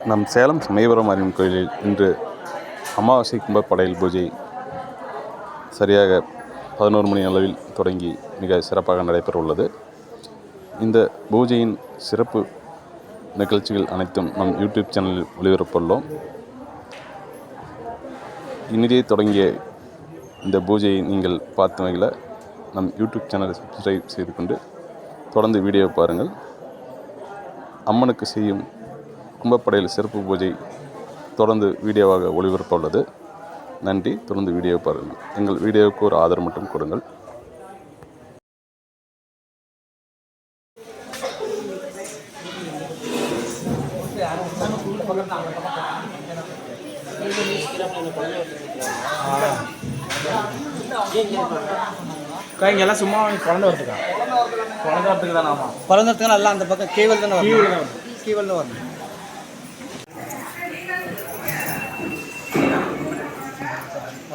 நம் சேலம் சமயபுரம் மாரியம்மன் கோயிலில் இன்று அமாவாசை கும்ப படையல் பூஜை சரியாக பதினோரு மணி அளவில் தொடங்கி மிக சிறப்பாக நடைபெற உள்ளது இந்த பூஜையின் சிறப்பு நிகழ்ச்சிகள் அனைத்தும் நம் யூடியூப் சேனலில் ஒளிபரப்புள்ளோம் இனிதே தொடங்கிய இந்த பூஜையை நீங்கள் பார்த்து வகையில் நம் யூடியூப் சேனலை சப்ஸ்கிரைப் செய்து கொண்டு தொடர்ந்து வீடியோ பாருங்கள். அம்மனுக்கு செய்யும் கும்பப்படையில் சிறப்பு பூஜை தொடர்ந்து வீடியோவாக ஒளிபரப்ப உள்ளது நன்றி. தொடர்ந்து வீடியோ பாருங்கள். எங்கள் வீடியோவுக்கு ஒரு ஆதரவு மட்டும் கொடுங்கள். எல்லாம் சும்மா குழந்தை வரதுக்கா குழந்தை வரதுக்கு தானே ஆமாம் பிறந்ததுக்கு நல்லா அந்த பக்கம் கீவல் தானே வருது. கீவல் தான் வரணும்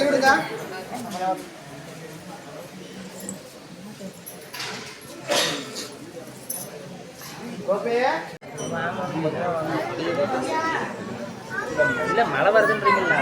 விடுங்க இல்லை மழை வருதுன்றீங்களா